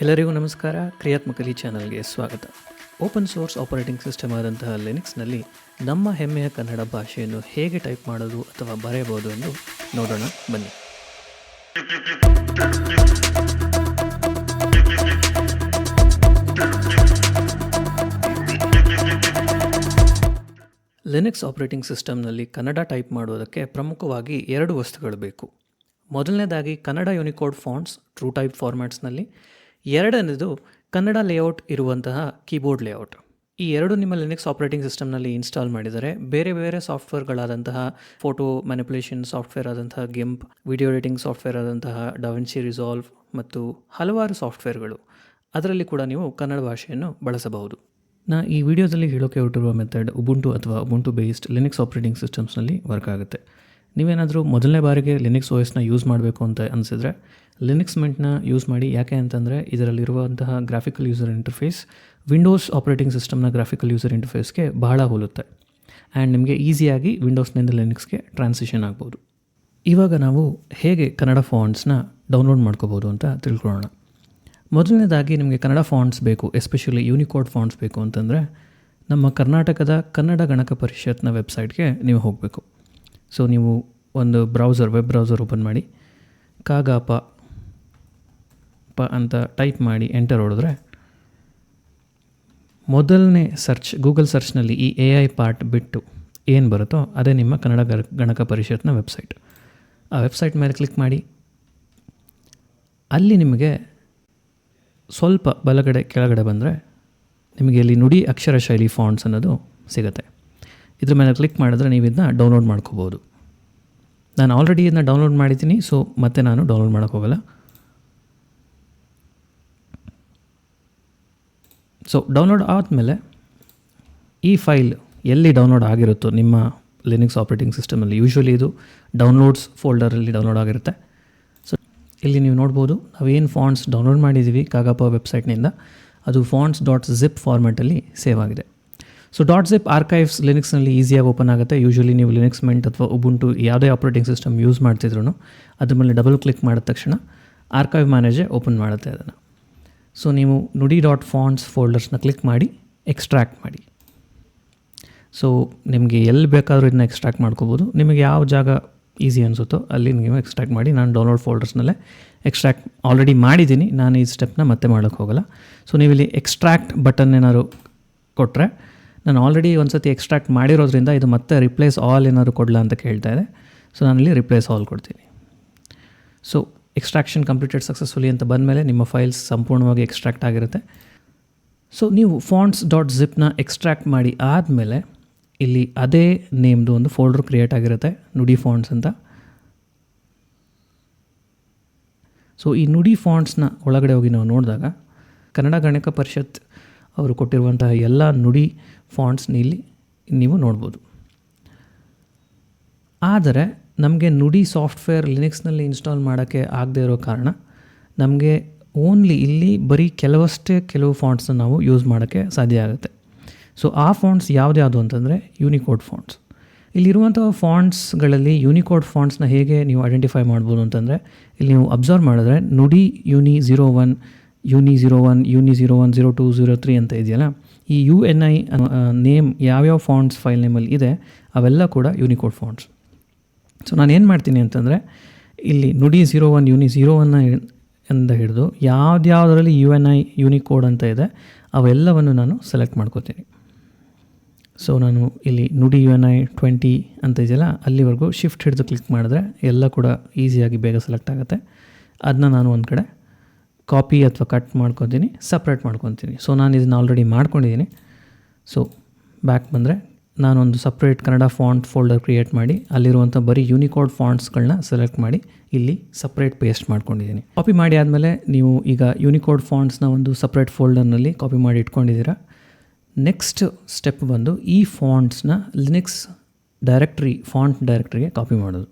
ಎಲ್ಲರಿಗೂ ನಮಸ್ಕಾರ. ಕ್ರಿಯಾತ್ಮಕಲಿ ಚಾನಲ್ಗೆ ಸ್ವಾಗತ. ಓಪನ್ ಸೋರ್ಸ್ ಆಪರೇಟಿಂಗ್ ಸಿಸ್ಟಮ್ ಆದಂತಹ ಲಿನಿಕ್ಸ್ನಲ್ಲಿ ನಮ್ಮ ಹೆಮ್ಮೆಯ ಕನ್ನಡ ಭಾಷೆಯನ್ನು ಹೇಗೆ ಟೈಪ್ ಮಾಡೋದು ಅಥವಾ ಬರೆಯಬಹುದು ಎಂದು ನೋಡೋಣ, ಬನ್ನಿ. ಲಿನಿಕ್ಸ್ ಆಪರೇಟಿಂಗ್ ಸಿಸ್ಟಮ್ನಲ್ಲಿ ಕನ್ನಡ ಟೈಪ್ ಮಾಡುವುದಕ್ಕೆ ಪ್ರಮುಖವಾಗಿ ಎರಡು ವಸ್ತುಗಳು ಬೇಕು. ಮೊದಲನೇದಾಗಿ Kannada Unicode fonts true type ಫಾರ್ಮ್ಯಾಟ್ಸ್ನಲ್ಲಿ ಎರಡನೇದು ಕನ್ನಡ ಲೇಔಟ್ ಇರುವಂತಹ ಕೀಬೋರ್ಡ್ ಲೇಔಟ್ ಈ ಎರಡು ನಿಮ್ಮ ಲಿನಿಕ್ಸ್ ಆಪರೇಟಿಂಗ್ ಸಿಸ್ಟಮ್ನಲ್ಲಿ ಇನ್ಸ್ಟಾಲ್ ಮಾಡಿದರೆ ಬೇರೆ ಬೇರೆ ಸಾಫ್ಟ್ವೇರ್ಗಳಾದಂತಹ ಫೋಟೋ ಮ್ಯಾನಿಪುಲೇಷನ್ ಸಾಫ್ಟ್ವೇರ್ ಆದಂತಹ ಗಿಂಪ್ ವಿಡಿಯೋ ಎಡಿಟಿಂಗ್ ಸಾಫ್ಟ್ವೇರ್ ಆದಂತಹ ಡವೆನ್ಸಿ ರಿಸಾಲ್ವ್ ಮತ್ತು ಹಲವಾರು ಸಾಫ್ಟ್ವೇರ್ಗಳು ಅದರಲ್ಲಿ ಕೂಡ ನೀವು ಕನ್ನಡ ಭಾಷೆಯನ್ನು ಬಳಸಬಹುದು. ನಾ ಈ ವಿಡಿಯೋದಲ್ಲಿ ಹೇಳೋಕೆ ಹೊರಟಿರುವ ಮೆಥಡ್ ಉಬುಂಟು ಅಥವಾ ಉಬುಂಟು ಬೇಸ್ಡ್ ಲಿನಿಕ್ಸ್ ಆಪರೇಟಿಂಗ್ ಸಿಸ್ಟಮ್ಸ್ನಲ್ಲಿ ವರ್ಕ್ ಆಗುತ್ತೆ. ನೀವೇನಾದರೂ ಮೊದಲನೇ ಬಾರಿಗೆ ಲಿನಿಕ್ಸ್ ಓ ಎಸ್ನ ಯೂಸ್ ಮಾಡಬೇಕು ಅಂತ ಅನಿಸಿದ್ರೆ ಲಿನಿಕ್ಸ್ ಮೆಂಟ್ನ ಯೂಸ್ ಮಾಡಿ ಯಾಕೆ ಅಂತಂದರೆ ಇದರಲ್ಲಿರುವಂತಹ graphical user interface Windows operating ಸಿಸ್ಟಮ್ನ ಗ್ರಾಫಿಕಲ್ ಯೂಸರ್ ಇಂಟರ್ಫೇಸ್ಗೆ ಬಹಳ ಹೋಲುತ್ತೆ. ಆ್ಯಂಡ್ ನಿಮಗೆ ಈಸಿಯಾಗಿ ವಿಂಡೋಸ್ನಿಂದ ಲಿನಿಕ್ಸ್ಗೆ ಟ್ರಾನ್ಸಿಷನ್ ಆಗ್ಬೋದು. ಇವಾಗ ನಾವು ಹೇಗೆ ಕನ್ನಡ ಫಾಂಟ್ಸ್ನ ಡೌನ್ಲೋಡ್ ಮಾಡ್ಕೋಬೋದು ಅಂತ ತಿಳ್ಕೊಳ್ಳೋಣ. ಮೊದಲನೇದಾಗಿ ನಿಮಗೆ ಕನ್ನಡ ಫಾಂಟ್ಸ್ ಬೇಕು ಎಸ್ಪೆಷಲಿ ಯೂನಿಕೋಡ್ ಫಾಂಟ್ಸ್ ಬೇಕು ಅಂತಂದರೆ, ನಮ್ಮ ಕರ್ನಾಟಕದ ಕನ್ನಡ ಗಣಕ ಪರಿಷತ್ನ ವೆಬ್ಸೈಟ್ಗೆ ನೀವು ಹೋಗಬೇಕು. ಸೊ ನೀವು ಒಂದು ಬ್ರೌಸರ್ ವೆಬ್ ಬ್ರೌಸರ್ ಓಪನ್ ಮಾಡಿ ಕಾಗಾಪ ಪ ಅಂತ ಟೈಪ್ ಮಾಡಿ ಎಂಟರ್ ಹೊಡೆದ್ರೆ, ಮೊದಲನೇ ಸರ್ಚ್ ಗೂಗಲ್ ಸರ್ಚ್ನಲ್ಲಿ ಈ ಎ ಐ ಪಾರ್ಟ್ ಬಿಟ್ಟು ಏನು ಬರುತ್ತೋ ಅದೇ ನಿಮ್ಮ ಕನ್ನಡ ಗಣಕ ಪರಿಷತ್ನ ವೆಬ್ಸೈಟ್ ಆ ವೆಬ್ಸೈಟ್ ಮೇಲೆ ಕ್ಲಿಕ್ ಮಾಡಿ, ಅಲ್ಲಿ ನಿಮಗೆ ಸ್ವಲ್ಪ ಬಲಗಡೆ ಕೆಳಗಡೆ ಬಂದರೆ ನಿಮಗೆ ಇಲ್ಲಿ ನುಡಿ ಅಕ್ಷರ ಶೈಲಿ ಫಾಂಟ್ಸ್ ಅನ್ನೋದು ಸಿಗುತ್ತೆ. ಇದ್ರ ಮೇಲೆ ಕ್ಲಿಕ್ ಮಾಡಿದ್ರೆ ನೀವು ಇದನ್ನ ಡೌನ್ಲೋಡ್ ಮಾಡ್ಕೋಬೋದು. ನಾನು ಆಲ್ರೆಡಿ ಇದನ್ನ ಡೌನ್ಲೋಡ್ ಮಾಡಿದ್ದೀನಿ ಸೊ ಮತ್ತೆ ನಾನು ಡೌನ್ಲೋಡ್ ಮಾಡೋಕ್ಕೋಗಲ್ಲ ಸೊ ಡೌನ್ಲೋಡ್ ಆದಮೇಲೆ ಈ ಫೈಲ್ ಎಲ್ಲಿ ಡೌನ್ಲೋಡ್ ಆಗಿರುತ್ತೋ ನಿಮ್ಮ ಲಿನಿಕ್ಸ್ ಆಪ್ರೇಟಿಂಗ್ ಸಿಸ್ಟಮಲ್ಲಿ ಯೂಶ್ವಲಿ ಇದು ಡೌನ್ಲೋಡ್ಸ್ ಫೋಲ್ಡರಲ್ಲಿ ಡೌನ್ಲೋಡ್ ಆಗಿರುತ್ತೆ. ಸೊ ಇಲ್ಲಿ ನೀವು ನೋಡ್ಬೋದು, ನಾವೇನು ಫಾಂಟ್ಸ್ ಡೌನ್ಲೋಡ್ ಮಾಡಿದ್ದೀವಿ ಕಾಗಪ್ಪ ವೆಬ್ಸೈಟ್ನಿಂದ ಅದು ಫಾಂಟ್ಸ್ ಡಾಟ್ ಝಿಪ್ ಫಾರ್ಮೆಟಲ್ಲಿ ಸೇವ್ ಆಗಿದೆ. ಸೊ ಡಾಟ್ ಜಿಪ್ ಆರ್ಕೈವ್ಸ್ ಲಿನಿಕ್ಸ್ನಲ್ಲಿ ಈಸಿಯಾಗಿ ಓಪನ್ ಆಗುತ್ತೆ. ಯೂಶ್ವಲಿ ನೀವು ಲಿನಿಕ್ಸ್ ಮೆಂಟ್ ಅಥವಾ ಉಬುಂಟು ಯಾವುದೇ ಆಪ್ರೇಟಿಂಗ್ ಸಿಸ್ಟಮ್ ಯೂಸ್ ಮಾಡ್ತಿದ್ರು ಅದ್ರ ಮೇಲೆ ಡಬಲ್ ಕ್ಲಿಕ್ ಮಾಡಿದ ತಕ್ಷಣ ಆರ್ಕೈವ್ ಮ್ಯಾನೇಜೇ ಓಪನ್ ಮಾಡುತ್ತೆ ಅದನ್ನು. ಸೊ ನೀವು ನುಡಿ ಡಾಟ್ ಫಾಂಟ್ಸ್ ಫೋಲ್ಡರ್ಸ್ನ ಕ್ಲಿಕ್ ಮಾಡಿ ಎಕ್ಸ್ಟ್ರಾಕ್ಟ್ ಮಾಡಿ. ಸೊ ನಿಮಗೆ ಎಲ್ಲಿ ಬೇಕಾದರೂ ಇದನ್ನ ಎಕ್ಸ್ಟ್ರಾಕ್ಟ್ ಮಾಡ್ಕೋಬೋದು. ನಿಮಗೆ ಯಾವ ಜಾಗ ಈಸಿ ಅನಿಸುತ್ತೋ ಅಲ್ಲಿ ನೀವು ಎಕ್ಸ್ಟ್ರಾಕ್ಟ್ ಮಾಡಿ. ನಾನು ಡೌನ್ಲೋಡ್ ಫೋಲ್ಡರ್ಸ್ನಲ್ಲೇ ಎಕ್ಸ್ಟ್ರಾಕ್ಟ್ ಆಲ್ರೆಡಿ ಮಾಡಿದ್ದೀನಿ. ನಾನು ಈ ಸ್ಟೆಪ್ನ ಮತ್ತೆ ಮಾಡೋಕ್ಕೆ ಹೋಗಲ್ಲ. ಸೊ ನೀವು ಇಲ್ಲಿ ಎಕ್ಸ್ಟ್ರಾಕ್ಟ್ ಬಟನ್ ಏನಾದ್ರು ಕೊಟ್ಟರೆ ನಾನು ಆಲ್ರೆಡಿ ಒಂದು ಸತಿ ಎಕ್ಸ್ಟ್ರಾಕ್ಟ್ ಮಾಡಿರೋದ್ರಿಂದ ಇದು ಮತ್ತೆ ರಿಪ್ಲೇಸ್ ಆಲ್ ಏನಾದ್ರು ಕೊಡಲ ಅಂತ ಕೇಳ್ತಾ ಇದೆ. ಸೊ ನಾನಿಲ್ಲಿ ರಿಪ್ಲೇಸ್ ಆಲ್ ಕೊಡ್ತೀನಿ. ಸೊ ಎಕ್ಸ್ಟ್ರಾಕ್ಷನ್ ಕಂಪ್ಲೀಟೆಡ್ ಸಕ್ಸಸ್ಫುಲಿ ಅಂತ ಬಂದಮೇಲೆ ನಿಮ್ಮ ಫೈಲ್ಸ್ ಸಂಪೂರ್ಣವಾಗಿ ಎಕ್ಸ್ಟ್ರಾಕ್ಟ್ ಆಗಿರುತ್ತೆ. ಸೊ ನೀವು ಫಾಂಟ್ಸ್ ಡಾಟ್ ಜಿಪ್ನ ಎಕ್ಸ್ಟ್ರಾಕ್ಟ್ ಮಾಡಿ ಆದಮೇಲೆ ಇಲ್ಲಿ ಅದೇ ನೇಮ್ದು ಒಂದು ಫೋಲ್ಡರ್ ಕ್ರಿಯೇಟ್ ಆಗಿರುತ್ತೆ, ನುಡಿ ಫಾಂಟ್ಸ್ ಅಂತ. ಸೊ ಈ ನುಡಿ ಫಾಂಟ್ಸ್ನ ಒಳಗಡೆ ಹೋಗಿ ನಾವು ನೋಡಿದಾಗ ಕನ್ನಡ ಗಣಕ ಪರಿಷತ್ ಅವರು ಕೊಟ್ಟಿರುವಂತಹ ಎಲ್ಲ ನುಡಿ ಫಾಂಟ್ಸ್ನ ಇಲ್ಲಿ ನೀವು ನೋಡ್ಬೋದು. ಆದರೆ ನಮಗೆ ನುಡಿ ಸಾಫ್ಟ್ವೇರ್ ಲಿನಿಕ್ಸ್ನಲ್ಲಿ ಇನ್ಸ್ಟಾಲ್ ಮಾಡೋಕ್ಕೆ ಆಗದೇ ಇರೋ ಕಾರಣ ನಮಗೆ ಓನ್ಲಿ ಇಲ್ಲಿ ಬರೀ ಕೆಲವಷ್ಟೇ ಕೆಲವು ಫಾಂಟ್ಸನ್ನ ನಾವು ಯೂಸ್ ಮಾಡೋಕ್ಕೆ ಸಾಧ್ಯ ಆಗುತ್ತೆ. ಸೊ ಆ ಫಾಂಟ್ಸ್ ಯಾವುದ್ಯಾವುದು ಅಂತಂದರೆ ಯೂನಿಕೋಡ್ ಫಾಂಟ್ಸ್ ಇಲ್ಲಿರುವಂಥ ಫಾಂಟ್ಸ್ಗಳಲ್ಲಿ ಯೂನಿಕೋಡ್ ಫಾಂಟ್ಸ್ನ ಹೇಗೆ ನೀವು ಐಡೆಂಟಿಫೈ ಮಾಡ್ಬೋದು ಅಂತಂದರೆ ಇಲ್ಲಿ ನೀವು ಅಬ್ಸರ್ವ್ ಮಾಡಿದ್ರೆ Nudi uni zero one uni zero one uni zero one zero two zero three ಅಂತ ಇದೆಯಲ್ಲ? ಈ ಯು ಎನ್ ಐ ನೇಮ್ ಯಾವ್ಯಾವ ಫಾಂಟ್ಸ್ ಫೈಲ್ ನೇಮಲ್ಲಿ ಇದೆ, ಅವೆಲ್ಲ ಕೂಡ ಯೂನಿಕೋಡ್ ಫಾಂಟ್ಸ್ ಸೊ ನಾನು ಏನು ಮಾಡ್ತೀನಿ ಅಂತಂದರೆ, ಇಲ್ಲಿ Nudi zero one uni zero ಒನ್ನ ಅಂತ ಹಿಡಿದು ಯಾವ್ದ್ಯಾವುದರಲ್ಲಿ ಯು ಎನ್ ಐ ಯೂನಿಕೋಡ್ ಅಂತ ಇದೆ, ಅವೆಲ್ಲವನ್ನು ನಾನು ಸೆಲೆಕ್ಟ್ ಮಾಡ್ಕೋತೀನಿ. ಸೊ ನಾನು ಇಲ್ಲಿ ನುಡಿ ಯು ಎನ್ ಐ ಟ್ವೆಂಟಿ ಅಂತ ಇದೆಯಲ್ಲ, ಅಲ್ಲಿವರೆಗೂ ಶಿಫ್ಟ್ ಹಿಡಿದು ಕ್ಲಿಕ್ ಮಾಡಿದ್ರೆ ಎಲ್ಲ ಕೂಡ ಈಸಿಯಾಗಿ ಬೇಗ ಸೆಲೆಕ್ಟ್ ಆಗುತ್ತೆ. ಅದನ್ನ ನಾನು ಒಂದು ಕಡೆ ಕಾಪಿ ಅಥವಾ ಕಟ್ ಮಾಡ್ಕೊತೀನಿ ಸಪ್ರೇಟ್ ಮಾಡ್ಕೊತೀನಿ. ಸೊ ನಾನು ಇದನ್ನು ಆಲ್ರೆಡಿ ಮಾಡ್ಕೊಂಡಿದ್ದೀನಿ ಸೊ ಬ್ಯಾಕ್ ಬಂದರೆ ನಾನೊಂದು separate Kannada font folder create ಮಾಡಿ ಅಲ್ಲಿರುವಂಥ ಬರೀ ಯೂನಿಕೋಡ್ ಫಾಂಟ್ಸ್ಗಳನ್ನ ಸೆಲೆಕ್ಟ್ ಮಾಡಿ, ಇಲ್ಲಿ ಸಪ್ರೇಟ್ ಪೇಸ್ಟ್ ಮಾಡ್ಕೊಂಡಿದ್ದೀನಿ ಕಾಪಿ ಮಾಡಿ ಆದಮೇಲೆ ನೀವು ಈಗ ಯೂನಿಕೋಡ್ ಫಾಂಟ್ಸ್ನ ಒಂದು ಸಪ್ರೇಟ್ ಫೋಲ್ಡರ್ನಲ್ಲಿ ಕಾಪಿ ಮಾಡಿ ಇಟ್ಕೊಂಡಿದ್ದೀರಾ ನೆಕ್ಸ್ಟ್ ಸ್ಟೆಪ್ ಬಂದು ಈ ಫಾಂಟ್ಸ್ನ ಲಿನಿಕ್ಸ್ ಡೈರೆಕ್ಟ್ರಿ ಫಾಂಟ್ ಡೈರೆಕ್ಟ್ರಿಗೆ ಕಾಪಿ ಮಾಡೋದು.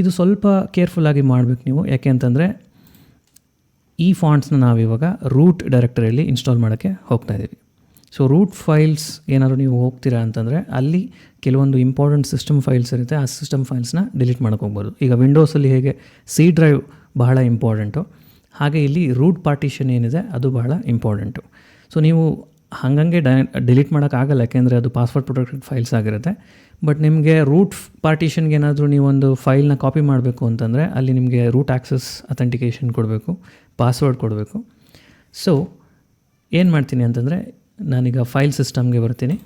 ಇದು ಸ್ವಲ್ಪ ಕೇರ್ಫುಲ್ಲಾಗಿ ಮಾಡಬೇಕು ನೀವು. ಯಾಕೆ ಅಂತಂದರೆ ಈ ಫಾಂಟ್ಸ್ನ ನಾವಿವಾಗ ರೂಟ್ ಡೈರೆಕ್ಟರಿಯಲ್ಲಿ ಇನ್ಸ್ಟಾಲ್ ಮಾಡೋಕ್ಕೆ ಹೋಗ್ತಾ ಇದ್ದೀವಿ ಸೊ ರೂಟ್ ಫೈಲ್ಸ್ ಏನಾದರೂ ನೀವು ಹೋಗ್ತೀರಾ ಅಂತಂದರೆ ಅಲ್ಲಿ ಕೆಲವೊಂದು ಇಂಪಾರ್ಟೆಂಟ್ ಸಿಸ್ಟಮ್ ಫೈಲ್ಸ್ ಇರುತ್ತೆ, ಆ ಸಿಸ್ಟಮ್ ಫೈಲ್ಸ್ನ ಡಿಲೀಟ್ ಮಾಡೋಕ್ಕೆ ಹೋಗ್ಬೋದು. ಈಗ ವಿಂಡೋಸಲ್ಲಿ ಹೇಗೆ ಸಿ ಡ್ರೈವ್ ಬಹಳ ಇಂಪಾರ್ಟೆಂಟು ಹಾಗೆ ಇಲ್ಲಿ ರೂಟ್ ಪಾರ್ಟಿಷನ್ ಏನಿದೆ ಅದು ಬಹಳ ಇಂಪಾರ್ಟೆಂಟು ಸೊ ನೀವು ಹಾಗಂಗೆ ಡೈ ಡಿಲೀಟ್ ಮಾಡೋಕ್ಕಾಗಲ್ಲ ಯಾಕೆಂದರೆ ಅದು ಪಾಸ್ವರ್ಡ್ ಪ್ರೊಟೆಕ್ಟೆಡ್ ಫೈಲ್ಸ್ ಆಗಿರುತ್ತೆ. ಬಟ್ ನಿಮಗೆ ರೂಟ್ ಪಾರ್ಟಿಷನ್ಗೆ ಏನಾದರೂ ನೀವೊಂದು ಫೈಲ್ನ ಕಾಪಿ ಮಾಡಬೇಕು ಅಂತಂದರೆ ಅಲ್ಲಿ ನಿಮಗೆ ರೂಟ್ ಆಕ್ಸೆಸ್ ಅಥೆಂಟಿಕೇಷನ್ ಕೊಡಬೇಕು. ಪಾಸ್ವರ್ಡ್ ಕೊಡಬೇಕು. ಸೊ ಏನು ಮಾಡ್ತೀನಿ ಅಂತಂದರೆ, ನಾನೀಗ ಫೈಲ್ ಸಿಸ್ಟಮ್ಗೆ ಬರ್ತೀನಿ.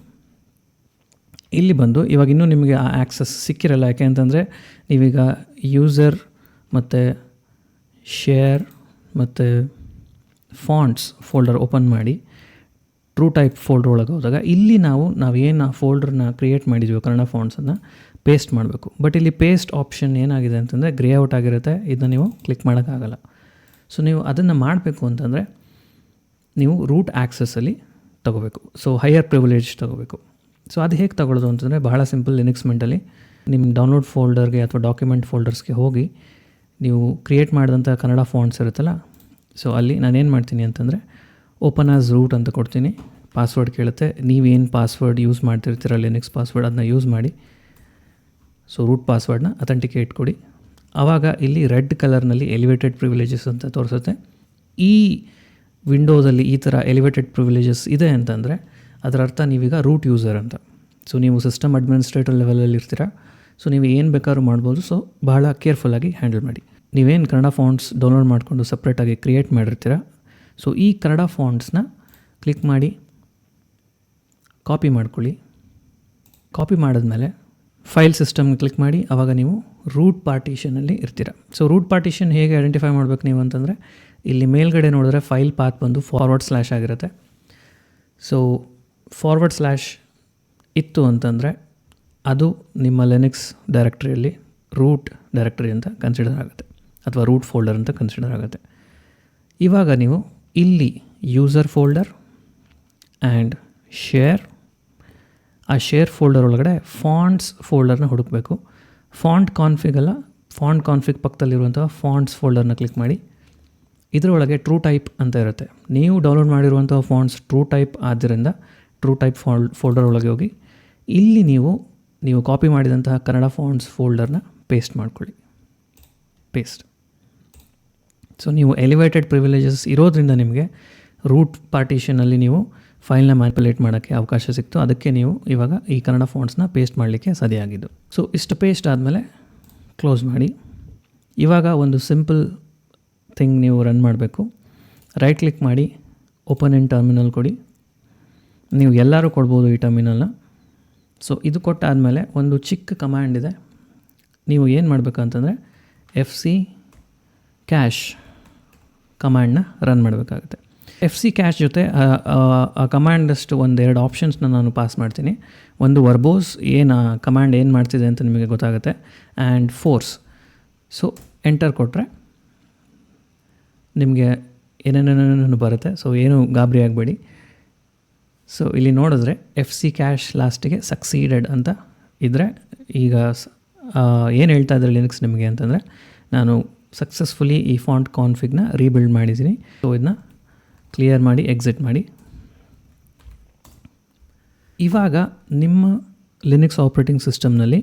ಇಲ್ಲಿ ಬಂದು, ಇವಾಗ ಇನ್ನೂ ನಿಮಗೆ ಆ ಆ್ಯಕ್ಸಸ್ ಸಿಕ್ಕಿರಲ್ಲ. ಯಾಕೆ ಅಂತಂದರೆ, ನೀವೀಗ ಯೂಸರ್ ಮತ್ತು ಶೇರ್ ಮತ್ತು ಫಾಂಟ್ಸ್ ಫೋಲ್ಡರ್ ಓಪನ್ ಮಾಡಿ ಟ್ರೂ ಟೈಪ್ ಫೋಲ್ಡರ್ ಒಳಗೆ ಹೋದಾಗ, ಇಲ್ಲಿ ನಾವು ನಾವೇನು ಆ ಫೋಲ್ಡರ್ನ ಕ್ರಿಯೇಟ್ ಮಾಡಿದ್ವಿ, ಕನ್ನಡ ಫಾಂಟ್ಸನ್ನು ಪೇಸ್ಟ್ ಮಾಡಬೇಕು. ಬಟ್ ಇಲ್ಲಿ ಪೇಸ್ಟ್ ಆಪ್ಷನ್ ಏನಾಗಿದೆ ಅಂತಂದರೆ ಗ್ರೇ ಔಟ್ ಆಗಿರುತ್ತೆ. ಇದನ್ನ ನೀವು ಕ್ಲಿಕ್ ಮಾಡೋಕ್ಕಾಗಲ್ಲ. ಸೊ ನೀವು ಅದನ್ನು ಮಾಡಬೇಕು ಅಂತಂದರೆ ನೀವು ರೂಟ್ ಆ್ಯಕ್ಸಸ್ಸಲ್ಲಿ ತೊಗೋಬೇಕು. ಸೊ ಹೈಯರ್ ಪ್ರಿವಿಲೇಜ್ ತೊಗೋಬೇಕು. ಸೊ ಅದು ಹೇಗೆ ತೊಗೊಳ್ಳೋದು ಅಂತಂದರೆ ಬಹಳ ಸಿಂಪಲ್ ಲಿನಿಕ್ಸ್ ಮೆಂಟಲ್ಲಿ ನಿಮ್ಮ ಡೌನ್ಲೋಡ್ ಫೋಲ್ಡರ್ಗೆ ಅಥವಾ ಡಾಕ್ಯುಮೆಂಟ್ ಫೋಲ್ಡರ್ಸ್ಗೆ ಹೋಗಿ ನೀವು ಕ್ರಿಯೇಟ್ ಮಾಡಿದಂಥ ಕನ್ನಡ ಫಾಂಟ್ಸ್ ಇರುತ್ತಲ್ಲ ಸೊ ಅಲ್ಲಿ ನಾನೇನು ಮಾಡ್ತೀನಿ ಅಂತಂದರೆ ಓಪನ್ ಆಸ್ ರೂಟ್ ಅಂತ ಕೊಡ್ತೀನಿ. ಪಾಸ್ವರ್ಡ್ ಕೇಳುತ್ತೆ. ನೀವೇನು ಪಾಸ್ವರ್ಡ್ ಯೂಸ್ ಮಾಡ್ತಿರ್ತೀರ ಲಿನಿಕ್ಸ್ ಪಾಸ್ವರ್ಡ್ ಅದನ್ನ ಯೂಸ್ ಮಾಡಿ. ಸೊ ರೂಟ್ ಪಾಸ್ವರ್ಡ್ನ ಅಥೆಂಟಿಕೇಟ್ ಕೊಡಿ. ಆವಾಗ ಇಲ್ಲಿ ರೆಡ್ ಕಲರ್ನಲ್ಲಿ ಎಲಿವೇಟೆಡ್ ಪ್ರಿವಿಲೇಜಸ್ ಅಂತ ತೋರಿಸುತ್ತೆ. ಈ ವಿಂಡೋದಲ್ಲಿ ಈ ಥರ ಎಲಿವೇಟೆಡ್ ಪ್ರಿವಿಲೇಜಸ್ ಇದೆ ಅಂತಂದರೆ ಅದರ ಅರ್ಥ ನೀವೀಗ ರೂಟ್ ಯೂಸರ್ ಅಂತ. ಸೊ ನೀವು ಸಿಸ್ಟಮ್ ಅಡ್ಮಿನಿಸ್ಟ್ರೇಟರ್ ಲೆವೆಲಲ್ಲಿ ಇರ್ತೀರ. ಸೊ ನೀವು ಏನು ಬೇಕಾದ್ರೂ ಮಾಡ್ಬೋದು. ಸೊ ಬಹಳ ಕೇರ್ಫುಲ್ಲಾಗಿ ಹ್ಯಾಂಡಲ್ ಮಾಡಿ. ನೀವೇನು ಕನ್ನಡ ಫಾಂಟ್ಸ್ ಡೌನ್ಲೋಡ್ ಮಾಡಿಕೊಂಡು ಸಪ್ರೇಟಾಗಿ ಕ್ರಿಯೇಟ್ ಮಾಡಿರ್ತೀರ. ಸೊ ಈ ಕನ್ನಡ ಫಾಂಟ್ಸ್ನ ಕ್ಲಿಕ್ ಮಾಡಿ ಕಾಪಿ ಮಾಡ್ಕೊಳ್ಳಿ. ಕಾಪಿ ಮಾಡಿದ್ಮೇಲೆ ಫೈಲ್ ಸಿಸ್ಟಮ್ ಕ್ಲಿಕ್ ಮಾಡಿ ಆವಾಗ ನೀವು ರೂಟ್ ಪಾರ್ಟಿಷನಲ್ಲಿ ಇರ್ತೀರ. ಸೊ ರೂಟ್ ಪಾರ್ಟಿಷನ್ ಹೇಗೆ ಐಡೆಂಟಿಫೈ ಮಾಡಬೇಕು ನೀವು ಅಂತಂದರೆ, ಇಲ್ಲಿ ಮೇಲ್ಗಡೆ ನೋಡಿದ್ರೆ ಫೈಲ್ ಪಾತ್ ಬಂದು ಫಾರ್ವರ್ಡ್ ಸ್ಲ್ಯಾಶ್ ಆಗಿರುತ್ತೆ. ಸೊ ಫಾರ್ವರ್ಡ್ ಸ್ಲ್ಯಾಶ್ ಇತ್ತು ಅಂತಂದರೆ, ಅದು ನಿಮ್ಮ ಲೆನಿಕ್ಸ್ ಡೈರೆಕ್ಟ್ರಿಯಲ್ಲಿ ರೂಟ್ ಡೈರೆಕ್ಟ್ರಿ ಅಂತ ಕನ್ಸಿಡರ್ ಆಗುತ್ತೆ. ಅಥವಾ ರೂಟ್ ಫೋಲ್ಡರ್ ಅಂತ ಕನ್ಸಿಡರ್ ಆಗುತ್ತೆ. ಇವಾಗ ನೀವು ಇಲ್ಲಿ ಯೂಸರ್ ಫೋಲ್ಡರ್ ಆ್ಯಂಡ್ ಶೇರ್ ಆ ಶೇರ್ ಫೋಲ್ಡರ್ ಒಳಗಡೆ ಫಾಂಟ್ಸ್ ಫೋಲ್ಡರ್ನ ಹುಡುಕಬೇಕು. ಫಾಂಟ್ ಕಾನ್ಫಿಗಲ್ಲ ಫಾಂಟ್ ಕಾನ್ಫಿಗ್ ಪಕ್ಕದಲ್ಲಿರುವಂಥ ಫಾಂಟ್ಸ್ ಫೋಲ್ಡರ್ನ ಕ್ಲಿಕ್ ಮಾಡಿ. ಇದರೊಳಗೆ ಟ್ರೂ ಟೈಪ್ ಅಂತ ಇರುತ್ತೆ. ನೀವು ಡೌನ್ಲೋಡ್ ಮಾಡಿರುವಂಥ ಫಾಂಟ್ಸ್ ಟ್ರೂ ಟೈಪ್ ಆದ್ದರಿಂದ ಟ್ರೂ ಟೈಪ್ ಫೋಲ್ ಫೋಲ್ಡರ್ ಒಳಗೆ ಹೋಗಿ. ಇಲ್ಲಿ ನೀವು ನೀವು ಕಾಪಿ ಮಾಡಿದಂತಹ ಕನ್ನಡ ಫಾಂಟ್ಸ್ ಫೋಲ್ಡರ್ನ ಪೇಸ್ಟ್ ಮಾಡ್ಕೊಳ್ಳಿ. ಪೇಸ್ಟ್ ಸೊ ನೀವು ಎಲಿವೇಟೆಡ್ ಪ್ರಿವಿಲೇಜಸ್ ಇರೋದ್ರಿಂದ ನಿಮಗೆ ರೂಟ್ ಪಾರ್ಟಿಷನಲ್ಲಿ ನೀವು ಫೈಲ್ನ ಮ್ಯಾನಿಪುಲೇಟ್ ಮಾಡೋಕ್ಕೆ ಅವಕಾಶ ಸಿಕ್ತು. ಅದಕ್ಕೆ ನೀವು ಇವಾಗ ಈ ಕನ್ನಡ ಫಾಂಟ್ಸ್ನ ಪೇಸ್ಟ್ ಮಾಡಲಿಕ್ಕೆ ಸರಿಯಾಗಿದ್ದು. ಸೊ ಇಷ್ಟು ಪೇಸ್ಟ್ ಆದಮೇಲೆ ಕ್ಲೋಸ್ ಮಾಡಿ. ಇವಾಗ ಒಂದು ಸಿಂಪಲ್ ಥಿಂಗ್ ನೀವು ರನ್ ಮಾಡಬೇಕು. ರೈಟ್ ಕ್ಲಿಕ್ ಮಾಡಿ, ಓಪನ್ ಇನ್ ಟರ್ಮಿನಲ್ ಕೊಡಿ. ನೀವು ಎಲ್ಲರೂ ಕೊಡ್ಬೋದು ಈ ಟರ್ಮಿನಲ್ನ. ಸೊ ಇದು ಕೊಟ್ಟಾದಮೇಲೆ ಒಂದು ಚಿಕ್ಕ ಕಮ್ಯಾಂಡ್ ಇದೆ. ನೀವು ಏನು ಮಾಡಬೇಕಂತಂದರೆ ಎಫ್ ಸಿ ಕ್ಯಾಶ್ ಕಮ್ಯಾಂಡ್ನ ರನ್ ಮಾಡಬೇಕಾಗುತ್ತೆ. ಎಫ್ ಸಿ ಕ್ಯಾಶ್ ಜೊತೆ, ಆ- ಒಂದು ಎರಡು ಕಮಾಂಡಷ್ಟು ಆಪ್ಷನ್ಸ್ನ ನಾನು ಪಾಸ್ ಮಾಡ್ತೀನಿ. ಒಂದು ವರ್ಬೋಸ್ ಏನು ಕಮಾಂಡ್ ಏನು ಮಾಡ್ತಿದೆ ಅಂತ ನಿಮಗೆ ಗೊತ್ತಾಗುತ್ತೆ. ಆ್ಯಂಡ್ ಫೋರ್ಸ್ ಸೊ ಎಂಟರ್ ಕೊಟ್ಟರೆ ನಿಮಗೆ ಏನೇನೇನೇನು ಬರುತ್ತೆ. ಸೊ ಏನು ಗಾಬರಿ ಆಗಬೇಡಿ. ಸೊ ಇಲ್ಲಿ ನೋಡಿದ್ರೆ ಎಫ್ ಸಿ ಕ್ಯಾಶ್ ಲಾಸ್ಟಿಗೆ ಸಕ್ಸೀಡೆಡ್ ಅಂತ ಇದ್ದರೆ ಈಗ ಏನು ಹೇಳ್ತಾ ಇದ್ದಾರೆ ಲಿನಕ್ಸ್ ನಿಮಗೆ ಅಂತಂದರೆ, ನಾನು ಸಕ್ಸಸ್ಫುಲಿ ಈ ಫಾಂಟ್ ಕಾನ್ಫಿಗ್ನ ರೀಬಿಲ್ಡ್ ಮಾಡಿದ್ದೀನಿ. ಸೊ ಇದನ್ನ ಕ್ಲಿಯರ್ ಮಾಡಿ ಎಕ್ಸಿಟ್ ಮಾಡಿ. ಇವಾಗ ನಿಮ್ಮ ಲಿನಿಕ್ಸ್ ಆಪ್ರೇಟಿಂಗ್ ಸಿಸ್ಟಮ್ನಲ್ಲಿ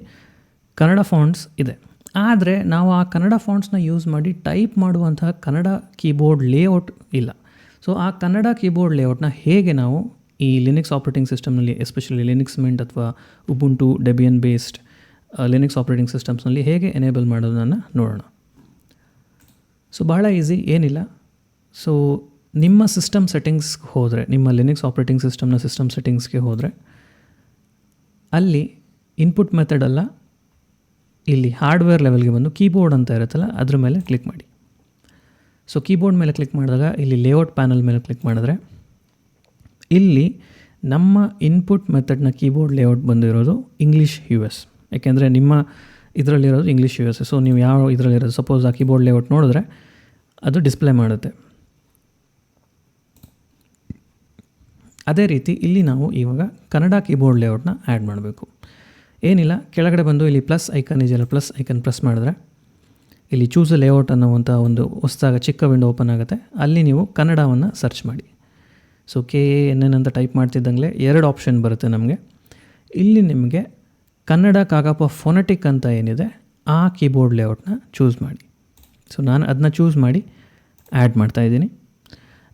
ಕನ್ನಡ ಫಾಂಟ್ಸ್ ಇದೆ. ಆದರೆ ನಾವು ಆ ಕನ್ನಡ ಫಾಂಟ್ಸ್ನ ಯೂಸ್ ಮಾಡಿ ಟೈಪ್ ಮಾಡುವಂತಹ ಕನ್ನಡ ಕೀಬೋರ್ಡ್ ಲೇಔಟ್ ಇಲ್ಲ. ಸೊ ಆ ಕನ್ನಡ ಕೀಬೋರ್ಡ್ ಲೇಔಟ್ನ ಹೇಗೆ ನಾವು ಈ ಲಿನಿಕ್ಸ್ ಆಪ್ರೇಟಿಂಗ್ ಸಿಸ್ಟಮ್ನಲ್ಲಿ ಎಸ್ಪೆಷಲಿ ಲಿನಿಕ್ಸ್ ಮಿಂಟ್ ಅಥವಾ Ubuntu Debian based Linux operating ಸಿಸ್ಟಮ್ಸ್ನಲ್ಲಿ ಹೇಗೆ ಎನೇಬಲ್ ಮಾಡೋದನ್ನು ನೋಡೋಣ. ಸೊ ಬಹಳ ಈಸಿ ಏನಿಲ್ಲ. ಸೊ ನಿಮ್ಮ ಸಿಸ್ಟಮ್ ಸೆಟ್ಟಿಂಗ್ಸ್ಗೆ ಹೋದರೆ, ನಿಮ್ಮ ಲಿನಿಕ್ಸ್ ಆಪ್ರೇಟಿಂಗ್ ಸಿಸ್ಟಮ್ನ ಸಿಸ್ಟಮ್ ಸೆಟ್ಟಿಂಗ್ಸ್ಗೆ ಹೋದರೆ, ಅಲ್ಲಿ ಇನ್ಪುಟ್ ಮೆಥಡ್ ಅಲ್ಲ, ಇಲ್ಲಿ ಹಾರ್ಡ್ವೇರ್ ಲೆವೆಲ್ಗೆ ಬಂದು ಕೀಬೋರ್ಡ್ ಅಂತ ಇರುತ್ತಲ್ಲ, ಅದ್ರ ಮೇಲೆ ಕ್ಲಿಕ್ ಮಾಡಿ. ಸೊ ಕೀಬೋರ್ಡ್ ಮೇಲೆ ಕ್ಲಿಕ್ ಮಾಡಿದಾಗ, ಇಲ್ಲಿ ಲೇಔಟ್ ಪ್ಯಾನಲ್ ಮೇಲೆ ಕ್ಲಿಕ್ ಮಾಡಿದ್ರೆ, ಇಲ್ಲಿ ನಮ್ಮ ಇನ್ಪುಟ್ ಮೆಥಡ್ನ ಕೀಬೋರ್ಡ್ ಲೇಔಟ್ ಬಂದಿರೋದು ಇಂಗ್ಲೀಷ್ ಯು ಎಸ್ ಯಾಕೆಂದರೆ ನಿಮ್ಮ ಇದರಲ್ಲಿರೋದು ಇಂಗ್ಲೀಷ್ ಯು ಎಸ್ ಸೊ ನೀವು ಯಾವ ಇದರಲ್ಲಿರೋದು ಸಪೋಸ್ ಆ ಕೀಬೋರ್ಡ್ ಲೇಔಟ್ ನೋಡಿದ್ರೆ, ಅದು ಡಿಸ್ಪ್ಲೇ ಮಾಡುತ್ತೆ. ಅದೇ ರೀತಿ ಇಲ್ಲಿ ನಾವು ಇವಾಗ ಕನ್ನಡ ಕೀಬೋರ್ಡ್ ಲೇಔಟ್ನ ಆ್ಯಡ್ ಮಾಡಬೇಕು. ಏನಿಲ್ಲ, ಕೆಳಗಡೆ ಬಂದು ಇಲ್ಲಿ ಪ್ಲಸ್ ಐಕನ್ ಇದೆಯಲ್ಲ ಪ್ಲಸ್ ಐಕನ್ ಪ್ರೆಸ್ ಮಾಡಿದ್ರೆ ಇಲ್ಲಿ ಚೂಸ್ ಲೇಔಟ್ ಅನ್ನುವಂಥ ಒಂದು ಹೊಸದಾಗ ಚಿಕ್ಕ ವಿಂಡೋ ಓಪನ್ ಆಗುತ್ತೆ. ಅಲ್ಲಿ ನೀವು ಕನ್ನಡವನ್ನು ಸರ್ಚ್ ಮಾಡಿ. So K A N N ಅಂತ ಟೈಪ್ ಮಾಡ್ತಿದ್ದಂಗೆ ಎರಡು ಆಪ್ಷನ್ ಬರುತ್ತೆ ನಮಗೆ. ಇಲ್ಲಿ ನಿಮಗೆ ಕನ್ನಡ ಕಾಗಪ ಫೊನೆಟಿಕ್ ಅಂತ ಏನಿದೆ, ಆ ಕೀಬೋರ್ಡ್ ಲೇಔಟ್ನ ಚೂಸ್ ಮಾಡಿ. ಸೊ ನಾನು ಅದನ್ನ ಚೂಸ್ ಮಾಡಿ ಆ್ಯಡ್ ಮಾಡ್ತಾಯಿದ್ದೀನಿ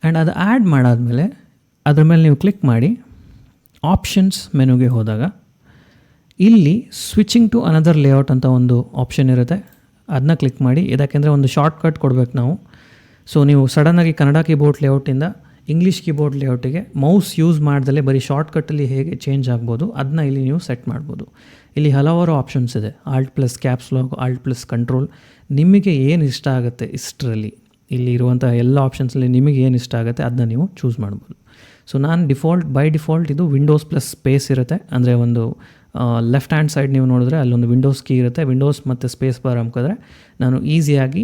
ಆ್ಯಂಡ್ ಅದು ಆ್ಯಡ್ ಮಾಡಾದಮೇಲೆ ಅದ್ರ ಮೇಲೆ ನೀವು ಕ್ಲಿಕ್ ಮಾಡಿ ಆಪ್ಷನ್ಸ್ ಮೆನುಗೆ ಹೋದಾಗ ಇಲ್ಲಿ ಸ್ವಿಚಿಂಗ್ ಟು ಅನದರ್ ಲೇಔಟ್ ಅಂತ ಒಂದು ಆಪ್ಷನ್ ಇರುತ್ತೆ. ಅದನ್ನ ಕ್ಲಿಕ್ ಮಾಡಿ. ಇದಕ್ಕೆಂದರೆ ಒಂದು ಶಾರ್ಟ್ಕಟ್ ಕೊಡಬೇಕು ನಾವು. ಸೊ ನೀವು ಸಡನ್ನಾಗಿ ಕನ್ನಡ ಕೀಬೋರ್ಡ್ ಲೇಔಟಿಂದ ಇಂಗ್ಲೀಷ್ ಕೀಬೋರ್ಡ್ ಲೇಔಟಿಗೆ ಮೌಸ್ ಯೂಸ್ ಮಾಡ್ದಲೇ ಬರೀ ಶಾರ್ಟ್ಕಟ್ಟಲ್ಲಿ ಹೇಗೆ ಚೇಂಜ್ ಆಗ್ಬೋದು ಅದನ್ನ ಇಲ್ಲಿ ನೀವು ಸೆಟ್ ಮಾಡ್ಬೋದು. ಇಲ್ಲಿ ಹಲವಾರು ಆಪ್ಷನ್ಸ್ ಇದೆ. Alt plus caps lock alt plus control ನಿಮಗೆ ಏನು ಇಷ್ಟ ಆಗುತ್ತೆ ಇಷ್ಟರಲ್ಲಿ? ಇಲ್ಲಿ ಇರುವಂಥ ಎಲ್ಲ ಆಪ್ಷನ್ಸಲ್ಲಿ ನಿಮಗೆ ಏನು ಇಷ್ಟ ಆಗುತ್ತೆ ಅದನ್ನ ನೀವು ಚೂಸ್ ಮಾಡ್ಬೋದು. ಸೊ ನಾನು ಡಿಫಾಲ್ಟ್ ಬೈ ಡಿಫಾಲ್ಟ್ ಇದು ವಿಂಡೋಸ್ ಪ್ಲಸ್ ಸ್ಪೇಸ್ ಇರುತ್ತೆ. ಅಂದರೆ ಒಂದು ಲೆಫ್ಟ್ ಹ್ಯಾಂಡ್ ಸೈಡ್ ನೀವು ನೋಡಿದ್ರೆ ಅಲ್ಲೊಂದು ವಿಂಡೋಸ್ ಕೀ ಇರುತ್ತೆ. ವಿಂಡೋಸ್ ಮತ್ತು ಸ್ಪೇಸ್ ಬಾರ್ ಅಮ್ಕಿದ್ರೆ ನಾನು ಈಸಿಯಾಗಿ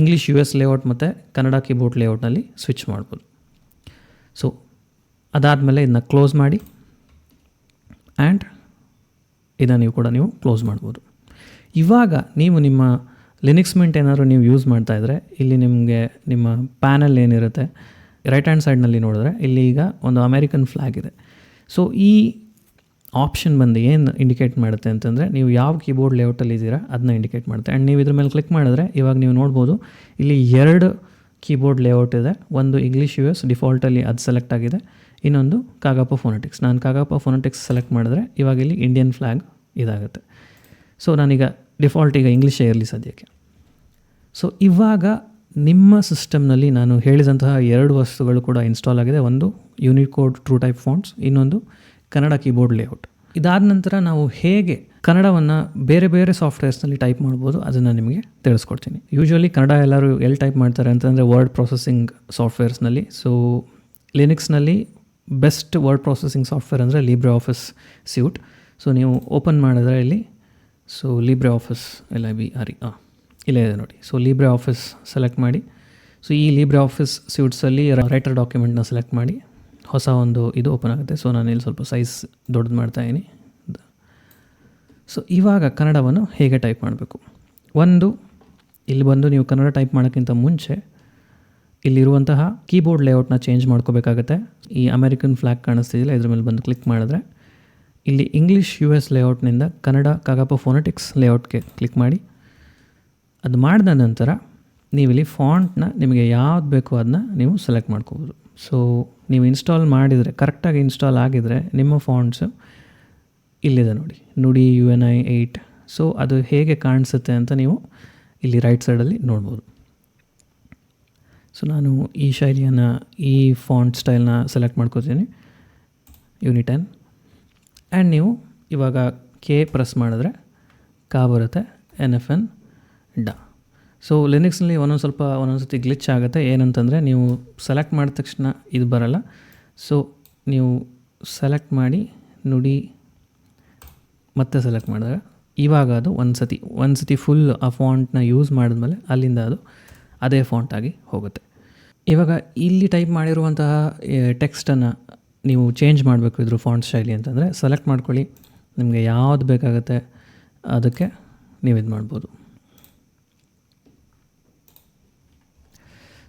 ಇಂಗ್ಲೀಷ್ ಯು ಎಸ್ ಲೇಔಟ್ ಮತ್ತು ಕನ್ನಡ ಕೀಬೋರ್ಡ್ ಲೇಔಟ್ನಲ್ಲಿ ಸ್ವಿಚ್ ಮಾಡ್ಬೋದು. ಸೊ ಅದಾದಮೇಲೆ ಇದನ್ನ ಕ್ಲೋಸ್ ಮಾಡಿ ಆ್ಯಂಡ್ ಇದನ್ನು ನೀವು ಕೂಡ ನೀವು ಕ್ಲೋಸ್ ಮಾಡ್ಬೋದು. ಇವಾಗ ನೀವು ನಿಮ್ಮ ಲಿನಿಕ್ಸ್ ಮಿಂಟ್ ಏನಾದರೂ ನೀವು ಯೂಸ್ ಮಾಡ್ತಾಯಿದ್ರೆ ಇಲ್ಲಿ ನಿಮಗೆ ನಿಮ್ಮ ಪ್ಯಾನಲ್ ಏನಿರುತ್ತೆ ರೈಟ್ ಹ್ಯಾಂಡ್ ಸೈಡ್ನಲ್ಲಿ ನೋಡಿದ್ರೆ ಇಲ್ಲಿ ಈಗ ಒಂದು ಅಮೇರಿಕನ್ ಫ್ಲ್ಯಾಗ್ ಇದೆ. ಸೊ ಈ ಆಪ್ಷನ್ ಬಂದು ಏನು ಇಂಡಿಕೇಟ್ ಮಾಡುತ್ತೆ ಅಂತಂದರೆ ನೀವು ಯಾವ ಕೀಬೋರ್ಡ್ ಲೇಔಟಲ್ಲಿ ಇದ್ದೀರಾ ಅದನ್ನ ಇಂಡಿಕೇಟ್ ಮಾಡುತ್ತೆ. ಆ್ಯಂಡ್ ನೀವು ಇದ್ರ ಮೇಲೆ ಕ್ಲಿಕ್ ಮಾಡಿದ್ರೆ ಇವಾಗ ನೀವು ನೋಡ್ಬೋದು ಇಲ್ಲಿ ಎರಡು ಕೀಬೋರ್ಡ್ ಲೇಔಟ್ ಇದೆ. ಒಂದು ಇಂಗ್ಲೀಷ್ ಯು ಎಸ್ ಡಿಫಾಲ್ಟಲ್ಲಿ ಅದು ಸೆಲೆಕ್ಟ್ ಆಗಿದೆ. ಇನ್ನೊಂದು ಕಾಗಪ್ಪ ಫೋನೆಟಿಕ್ಸ್ ನಾನು ಕಾಗಪ್ಪ ಫೋನೆಟಿಕ್ಸ್ ಸೆಲೆಕ್ಟ್ ಮಾಡಿದ್ರೆ ಇವಾಗ ಇಲ್ಲಿ ಇಂಡಿಯನ್ ಫ್ಲ್ಯಾಗ್ ಇದಾಗುತ್ತೆ. ಸೊ ನಾನೀಗ ಡಿಫಾಲ್ಟ್ ಈಗ ಇಂಗ್ಲೀಷೇ ಇರಲಿ ಸದ್ಯಕ್ಕೆ. ಸೊ ಇವಾಗ ನಿಮ್ಮ ಸಿಸ್ಟಮ್ನಲ್ಲಿ ನಾನು ಹೇಳಿದಂತಹ ಎರಡು ವಸ್ತುಗಳು ಕೂಡ ಇನ್ಸ್ಟಾಲ್ ಆಗಿದೆ. ಒಂದು ಯೂನಿಕೋಡ್ ಟ್ರೂ ಟೈಪ್ ಫಾಂಟ್ಸ್ ಇನ್ನೊಂದು ಕನ್ನಡ ಕೀಬೋರ್ಡ್ ಲೇಔಟ್ ಇದಾದ ನಂತರ ನಾವು ಹೇಗೆ ಕನ್ನಡವನ್ನು ಬೇರೆ ಬೇರೆ ಸಾಫ್ಟ್ವೇರ್ಸ್ನಲ್ಲಿ ಟೈಪ್ ಮಾಡ್ಬೋದು ಅದನ್ನು ನಿಮಗೆ ತಿಳಿಸ್ಕೊಡ್ತೀನಿ. ಯೂಶ್ವಲಿ ಕನ್ನಡ ಎಲ್ಲರೂ ಎಲ್ಲಿ ಟೈಪ್ ಮಾಡ್ತಾರೆ ಅಂತಂದರೆ ವರ್ಡ್ ಪ್ರೊಸೆಸಿಂಗ್ ಸಾಫ್ಟ್ವೇರ್ಸ್ನಲ್ಲಿ. ಸೊ ಲಿನಿಕ್ಸ್ನಲ್ಲಿ ಬೆಸ್ಟ್ ವರ್ಡ್ ಪ್ರೊಸೆಸಿಂಗ್ ಸಾಫ್ಟ್ವೇರ್ ಅಂದರೆ ಲೀಬ್ರೆ ಆಫೀಸ್ ಸ್ಯೂಟ್ ಸೊ ನೀವು ಓಪನ್ ಮಾಡಿದ್ರೆ ಇಲ್ಲಿ. So Libre Office L I B R E ಇಲ್ಲೇ ಇದೆ ನೋಡಿ. ಸೊ ಲೀಬ್ರೆ ಆಫೀಸ್ ಸೆಲೆಕ್ಟ್ ಮಾಡಿ. ಸೊ ಈ ಲೀಬ್ರೆ ಆಫೀಸ್ ಸ್ಯೂಟ್ಸಲ್ಲಿ ರೈಟರ್ ಡಾಕ್ಯುಮೆಂಟ್ನ ಸೆಲೆಕ್ಟ್ ಮಾಡಿ. ಹೊಸ ಒಂದು ಇದು ಓಪನ್ ಆಗುತ್ತೆ. ಸೊ ನಾನು ಇಲ್ಲಿ ಸ್ವಲ್ಪ ಸೈಜ್ ದೊಡ್ಡದು ಮಾಡ್ತಾಯಿದ್ದೀನಿ ಸೊ ಇವಾಗ ಕನ್ನಡವನ್ನು ಹೇಗೆ ಟೈಪ್ ಮಾಡಬೇಕು? ಒಂದು, ಇಲ್ಲಿ ಬಂದು ನೀವು ಕನ್ನಡ ಟೈಪ್ ಮಾಡೋಕ್ಕಿಂತ ಮುಂಚೆ ಇಲ್ಲಿರುವಂತಹ ಕೀಬೋರ್ಡ್ ಲೇಔಟ್ನ ಚೇಂಜ್ ಮಾಡ್ಕೋಬೇಕಾಗತ್ತೆ. ಈ ಅಮೆರಿಕನ್ ಫ್ಲ್ಯಾಗ್ ಕಾಣಿಸ್ತಿದ್ದಿಲ್ಲ ಇದ್ರ ಮೇಲೆ ಬಂದು ಕ್ಲಿಕ್ ಮಾಡಿದ್ರೆ. ಇಲ್ಲಿ ಇಂಗ್ಲೀಷ್ ಯು ಎಸ್ ಲೇಔಟ್ನಿಂದ ಕನ್ನಡ ಕಾಗಪ್ಪ ಫೋನೆಟಿಕ್ಸ್ ಲೇಔಟ್ಗೆ ಕ್ಲಿಕ್ ಮಾಡಿ. ಅದು ಮಾಡಿದ ನಂತರ ನೀವು ಇಲ್ಲಿ ಫಾಂಟ್ನ ನಿಮಗೆ ಯಾವ್ದು ಬೇಕೋ ಅದನ್ನ ನೀವು ಸೆಲೆಕ್ಟ್ ಮಾಡ್ಕೋಬೋದು. ಸೊ ನೀವು ಇನ್ಸ್ಟಾಲ್ ಮಾಡಿದರೆ, ಕರೆಕ್ಟಾಗಿ ಇನ್ಸ್ಟಾಲ್ ಆಗಿದರೆ ನಿಮ್ಮ ಫಾಂಟ್ಸು ಇಲ್ಲಿದೆ ನೋಡಿ. Nudi U N I eight so ಅದು ಹೇಗೆ ಕಾಣಿಸುತ್ತೆ ಅಂತ ನೀವು ಇಲ್ಲಿ ರೈಟ್ ಸೈಡಲ್ಲಿ ನೋಡ್ಬೋದು. ಸೊ ನಾನು ಈ ಶೈಲಿಯನ್ನು, ಈ ಫಾಂಟ್ ಸ್ಟೈಲ್ನ ಸೆಲೆಕ್ಟ್ ಮಾಡ್ಕೋತೀನಿ. ಯೂನಿಟೆನ್ ಆ್ಯಂಡ್ ನೀವು ಇವಾಗ ಕೆ ಪ್ರೆಸ್ ಮಾಡಿದ್ರೆ ಕಾ ಬರುತ್ತೆ ಎನ್ ಎಫ್ ಎನ್ ಡ. ಸೊ ಲಿನಿಕ್ಸ್ನಲ್ಲಿ ಒಂದೊಂದು ಸ್ವಲ್ಪ ಒಂದೊಂದು ಸತಿ ಗ್ಲಿಚ್ ಆಗುತ್ತೆ. ಏನಂತಂದರೆ ನೀವು ಸೆಲೆಕ್ಟ್ ಮಾಡಿದ ತಕ್ಷಣ ಇದು ಬರಲ್ಲ. ಸೊ ನೀವು ಸೆಲೆಕ್ಟ್ ಮಾಡಿ, ನುಡಿ, ಮತ್ತೆ ಸೆಲೆಕ್ಟ್ ಮಾಡಿದಾಗ ಇವಾಗ ಅದು ಒಂದು ಸತಿ ಒಂದು ಸತಿ ಫುಲ್ ಆ ಫಾಂಟ್ನ ಯೂಸ್ ಮಾಡಿದ್ಮೇಲೆ ಅಲ್ಲಿಂದ ಅದು ಅದೇ ಫಾಂಟಾಗಿ ಹೋಗುತ್ತೆ. ಇವಾಗ ಇಲ್ಲಿ ಟೈಪ್ ಮಾಡಿರುವಂತಹ ಟೆಕ್ಸ್ಟನ್ನು ನೀವು ಚೇಂಜ್ ಮಾಡಬೇಕು ಇದ್ರ ಫಾಂಟ್ ಶೈಲಿ ಅಂತಂದರೆ ಸೆಲೆಕ್ಟ್ ಮಾಡ್ಕೊಳ್ಳಿ. ನಿಮಗೆ ಯಾವ್ದು ಬೇಕಾಗುತ್ತೆ ಅದಕ್ಕೆ ನೀವು ಇದು ಮಾಡ್ಬೋದು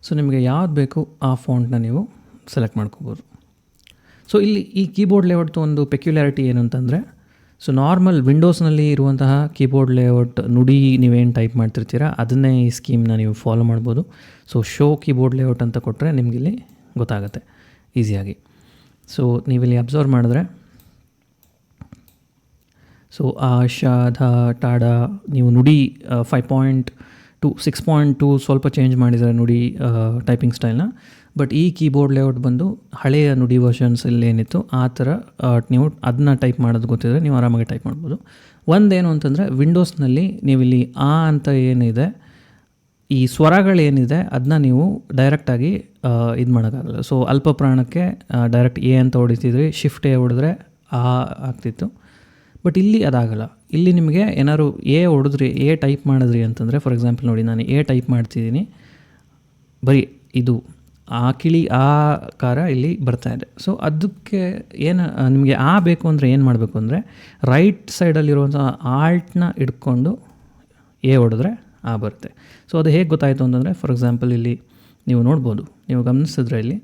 ಸೊ ನಿಮಗೆ ಯಾವ್ದು ಬೇಕು ಆ ಫಾಂಟ್ನ ನೀವು ಸೆಲೆಕ್ಟ್ ಮಾಡ್ಕೋಬೋದು. ಸೊ ಇಲ್ಲಿ ಈ ಕೀಬೋರ್ಡ್ ಲೇಔಟ್ದು ಒಂದು ಪೆಕ್ಯುಲಾರಿಟಿ ಏನು ಅಂತಂದರೆ ಸೊ ನಾರ್ಮಲ್ ವಿಂಡೋಸ್ನಲ್ಲಿ ಇರುವಂತಹ ಕೀಬೋರ್ಡ್ ಲೇಔಟ್ ನುಡಿ ನೀವೇನು ಟೈಪ್ ಮಾಡ್ತಿರ್ತೀರ, ಅದನ್ನೇ ಈ ಸ್ಕೀಮ್ನ ನೀವು ಫಾಲೋ ಮಾಡ್ಬೋದು. ಸೊ ಶೋ ಕೀಬೋರ್ಡ್ ಲೇಔಟ್ ಅಂತ ಕೊಟ್ಟರೆ ನಿಮಗಿಲ್ಲಿ ಗೊತ್ತಾಗುತ್ತೆ ಈಸಿಯಾಗಿ ಸೊ ನೀವಿಲ್ಲಿ ಅಬ್ಸರ್ವ್ ಮಾಡಿದ್ರೆ ಸೊ ಆ ಧ ಟಾಡ, ನೀವು Nudi five point two six point two ಸ್ವಲ್ಪ ಚೇಂಜ್ ಮಾಡಿದ್ದಾರೆ ನುಡಿ ಟೈಪಿಂಗ್ ಸ್ಟೈಲ್ನ ಬಟ್ ಈ ಕೀಬೋರ್ಡ್ ಲೇಔಟ್ ಬಂದು ಹಳೆಯ ನುಡಿ ವರ್ಷನ್ಸಲ್ಲಿ ಏನಿತ್ತು, ಆ ಥರ ನೀವು ಅದನ್ನ ಟೈಪ್ ಮಾಡೋದು ಗೊತ್ತಿದ್ರೆ ನೀವು ಆರಾಮಾಗಿ ಟೈಪ್ ಮಾಡ್ಬೋದು. ಒಂದೇನು ಅಂತಂದರೆ ವಿಂಡೋಸ್ನಲ್ಲಿ ನೀವು ಇಲ್ಲಿ ಆ ಅಂತ ಏನಿದೆ, ಈ ಸ್ವರಗಳೇನಿದೆ ಅದನ್ನ ನೀವು ಡೈರೆಕ್ಟಾಗಿ ಇದು ಮಾಡೋಕ್ಕಾಗಲ್ಲ. ಸೊ ಅಲ್ಪ ಪ್ರಾಣಕ್ಕೆ ಡೈರೆಕ್ಟ್ ಎ ಅಂತ ಹೊಡಿತಿದ್ರಿ ಶಿಫ್ಟ್ ಎ ಹೊಡೆದ್ರೆ ಆ ಆಗ್ತಿತ್ತು. ಬಟ್ ಇಲ್ಲಿ ಅದಾಗಲ್ಲ. ಇಲ್ಲಿ ನಿಮಗೆ ಏನಾದ್ರು ಎ ಹೊಡೆದ್ರಿ ಎ ಟೈಪ್ ಮಾಡಿದ್ರಿ ಅಂತಂದರೆ ಫಾರ್ ಎಕ್ಸಾಂಪಲ್ ನೋಡಿ, ನಾನು ಎ ಟೈಪ್ ಮಾಡ್ತಿದ್ದೀನಿ. ಬರೀ ಇದು, ಆ ಕಿಳಿ, ಆ ಕಾರ ಇಲ್ಲಿ ಬರ್ತಾ ಇದೆ. ಸೊ ಅದಕ್ಕೆ ಏನು, ನಿಮಗೆ ಆ ಬೇಕು ಅಂದರೆ ಏನು ಮಾಡಬೇಕು ಅಂದರೆ ರೈಟ್ ಸೈಡಲ್ಲಿರುವಂಥ ಆಲ್ಟ್ನ ಇಟ್ಕೊಂಡು ಎ ಹೊಡೆದ್ರೆ ಆ ಬರುತ್ತೆ. ಸೊ ಅದು ಹೇಗೆ ಗೊತ್ತಾಯಿತು ಅಂತಂದರೆ ಫಾರ್ ಎಕ್ಸಾಂಪಲ್ ಇಲ್ಲಿ ನೀವು ನೋಡ್ಬೋದು. ನೀವು ಗಮನಿಸಿದ್ರೆ ಇಲ್ಲಿ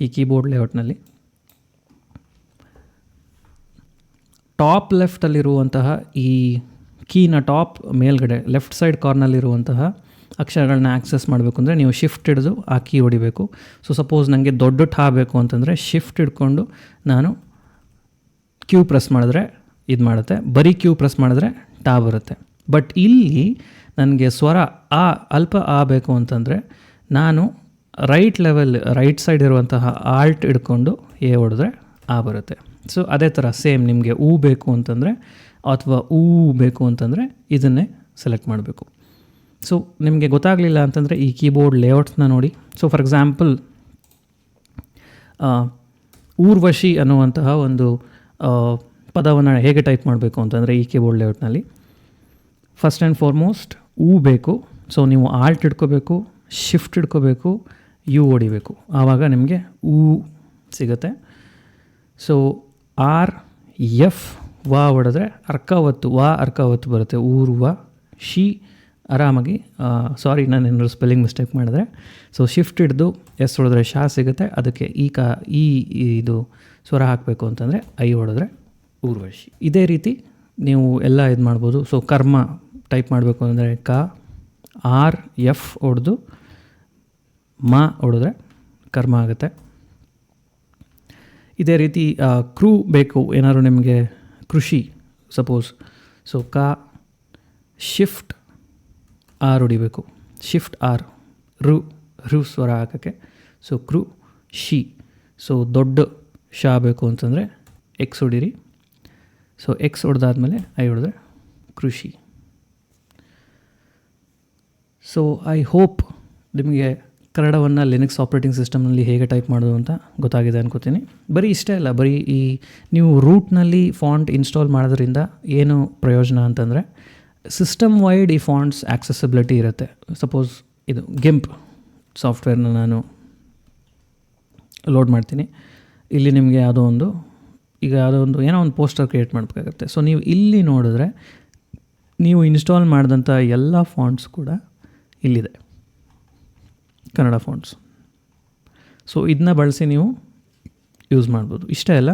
ಈ ಕೀಬೋರ್ಡ್ ಲೇಔಟ್ನಲ್ಲಿ ಟಾಪ್ ಲೆಫ್ಟಲ್ಲಿರುವಂತಹ ಈ ಕೀನ ಟಾಪ್ ಮೇಲ್ಗಡೆ, ಲೆಫ್ಟ್ ಸೈಡ್ ಕಾರ್ನಲ್ಲಿರುವಂತಹ ಅಕ್ಷರಗಳನ್ನ ಆಕ್ಸೆಸ್ ಮಾಡಬೇಕು ಅಂದರೆ ನೀವು ಶಿಫ್ಟ್ ಹಿಡಿದು ಆ ಕೀ ಹೊಡಿಬೇಕು. ಸೊ ಸಪೋಸ್ ನನಗೆ ದೊಡ್ಡ ಠಾ ಬೇಕು ಅಂತಂದರೆ ಶಿಫ್ಟ್ ಹಿಡ್ಕೊಂಡು ನಾನು ಕ್ಯೂ ಪ್ರೆಸ್ ಮಾಡಿದ್ರೆ ಇದು ಮಾಡುತ್ತೆ. ಬರೀ ಕ್ಯೂ ಪ್ರೆಸ್ ಮಾಡಿದ್ರೆ ಟಾ ಬರುತ್ತೆ. ಬಟ್ ಇಲ್ಲಿ ನನಗೆ ಸ್ವರ ಆ, ಅಲ್ಪ ಆ ಬೇಕು ಅಂತಂದರೆ ನಾನು ರೈಟ್ ಲೆವೆಲ್ ರೈಟ್ ಸೈಡ್ ಇರುವಂತಹ ಆಲ್ಟ್ ಹಿಡ್ಕೊಂಡು ಎ ಹೊಡೆದ್ರೆ ಆ ಬರುತ್ತೆ. ಸೊ ಅದೇ ಥರ ಸೇಮ್ ನಿಮಗೆ ಹೂ ಬೇಕು ಅಂತಂದರೆ ಅಥವಾ ಹೂ ಬೇಕು ಅಂತಂದರೆ ಇದನ್ನೇ ಸೆಲೆಕ್ಟ್ ಮಾಡಬೇಕು. ಸೊ ನಿಮಗೆ ಗೊತ್ತಾಗಲಿಲ್ಲ ಅಂತಂದರೆ ಈ ಕೀಬೋರ್ಡ್ ಲೇಔಟ್ಸ್ನ ನೋಡಿ. ಸೊ ಫಾರ್ ಎಕ್ಸಾಂಪಲ್ ಊರ್ವಶಿ ಅನ್ನುವಂತಹ ಒಂದು ಪದವನ್ನು ಹೇಗೆ ಟೈಪ್ ಮಾಡಬೇಕು ಅಂತಂದರೆ ಈ ಕೀಬೋರ್ಡ್ ಲೇಔಟ್ನಲ್ಲಿ ಫಸ್ಟ್ ಆ್ಯಂಡ್ ಫಾರ್ಮೋಸ್ಟ್ ಹೂ ಬೇಕು. ಸೊ ನೀವು ಆಲ್ಟ್ ಇಟ್ಕೋಬೇಕು ಶಿಫ್ಟ್ ಇಟ್ಕೋಬೇಕು ಯು ಹೊಡಿಬೇಕು ಆವಾಗ ನಿಮಗೆ ಊ ಸಿಗುತ್ತೆ. ಸೊ ಆರ್, ಎಫ್, ವಾ ಹೊಡೆದ್ರೆ ಅರ್ಕಾವತ್ತು, ವಾ ಅರ್ಕಾವತ್ತು ಬರುತ್ತೆ. ಊರು, ವ, ಶಿ, ಆರಾಮಾಗಿ ಸಾರಿ ನಾನು ಏನಾದ್ರು ಸ್ಪೆಲ್ಲಿಂಗ್ ಮಿಸ್ಟೇಕ್ ಮಾಡಿದ್ರೆ. ಸೊ ಶಿಫ್ಟ್ ಹಿಡ್ದು ಎಸ್ ಹೊಡೆದ್ರೆ ಶಾ ಸಿಗುತ್ತೆ. ಅದಕ್ಕೆ ಈ ಕಾ, ಈ ಇದು ಸ್ವರ ಹಾಕಬೇಕು ಅಂತಂದರೆ ಐ ಹೊಡೆದ್ರೆ ಊರ್ವಶಿ ಇದೇ ರೀತಿ ನೀವು ಎಲ್ಲ ಇದು ಮಾಡ್ಬೋದು. ಸೊ ಕರ್ಮ ಟೈಪ್ ಮಾಡಬೇಕು ಅಂದರೆ ಕ, ಆರ್, ಎಫ್ ಹೊಡೆದು ಮಾ ಹೊಡೆದ್ರೆ ಕರ್ಮ ಆಗುತ್ತೆ. ಇದೇ ರೀತಿ ಕ್ರೂ ಬೇಕು, ಏನಾದ್ರು ನಿಮಗೆ ಕೃಷಿ ಸಪೋಸ್ ಸೊ ಕ ಶಿಫ್ಟ್ ಆರ್ ಹೊಡಿಬೇಕು. ಶಿಫ್ಟ್ ಆರ್ ರು ರು ಸ್ವರ ಹಾಕೋಕ್ಕೆ. So crew she. ಸೊ ದೊಡ್ಡ ಶಾ ಬೇಕು ಅಂತಂದರೆ ಎಕ್ಸ್ ಹೊಡೀರಿ. ಸೊ ಎಕ್ಸ್ ಹೊಡೆದಾದ್ಮೇಲೆ ಐ ಹೊಡೆದ್ರೆ ಕೃಷಿ. ಸೊ ಐ ಹೋಪ್ ನಿಮಗೆ ಕನ್ನಡವನ್ನು ಲಿನಕ್ಸ್ ಆಪ್ರೇಟಿಂಗ್ ಸಿಸ್ಟಮ್ನಲ್ಲಿ ಹೇಗೆ ಟೈಪ್ ಮಾಡೋದು ಅಂತ ಗೊತ್ತಾಗಿದೆ ಅನ್ಕೋತೀನಿ. ಬರೀ ಇಷ್ಟೇ ಅಲ್ಲ, ಬರೀ ಈ ನೀವು ರೂಟ್ನಲ್ಲಿ ಫಾಂಟ್ ಇನ್ಸ್ಟಾಲ್ ಮಾಡೋದ್ರಿಂದ ಏನು ಪ್ರಯೋಜನ ಅಂತಂದರೆ ಸಿಸ್ಟಮ್ ವೈಡ್ ಈ ಫಾಂಟ್ಸ್ ಆಕ್ಸೆಸಿಬಿಲಿಟಿ ಇರುತ್ತೆ. ಸಪೋಸ್ ಇದು ಗಿಂಪ್ ಸಾಫ್ಟ್ವೇರ್ನ ನಾನು ಲೋಡ್ ಮಾಡ್ತೀನಿ. ಇಲ್ಲಿ ನಿಮಗೆ ಯಾವುದೋ ಒಂದು, ಈಗ ಯಾವುದೋ ಒಂದು ಏನೋ ಒಂದು ಪೋಸ್ಟರ್ ಕ್ರಿಯೇಟ್ ಮಾಡಬೇಕಾಗುತ್ತೆ. ಸೊ ನೀವು ಇಲ್ಲಿ ನೋಡಿದ್ರೆ ನೀವು ಇನ್ಸ್ಟಾಲ್ ಮಾಡಿದಂಥ ಎಲ್ಲ ಫಾಂಟ್ಸ್ ಕೂಡ ಇಲ್ಲಿದೆ. ಕನ್ನಡ ಫಾಂಟ್ಸ್ ಸೊ ಇದನ್ನ ಬಳಸಿ ನೀವು ಯೂಸ್ ಮಾಡ್ಬೋದು. ಇಷ್ಟೇ ಅಲ್ಲ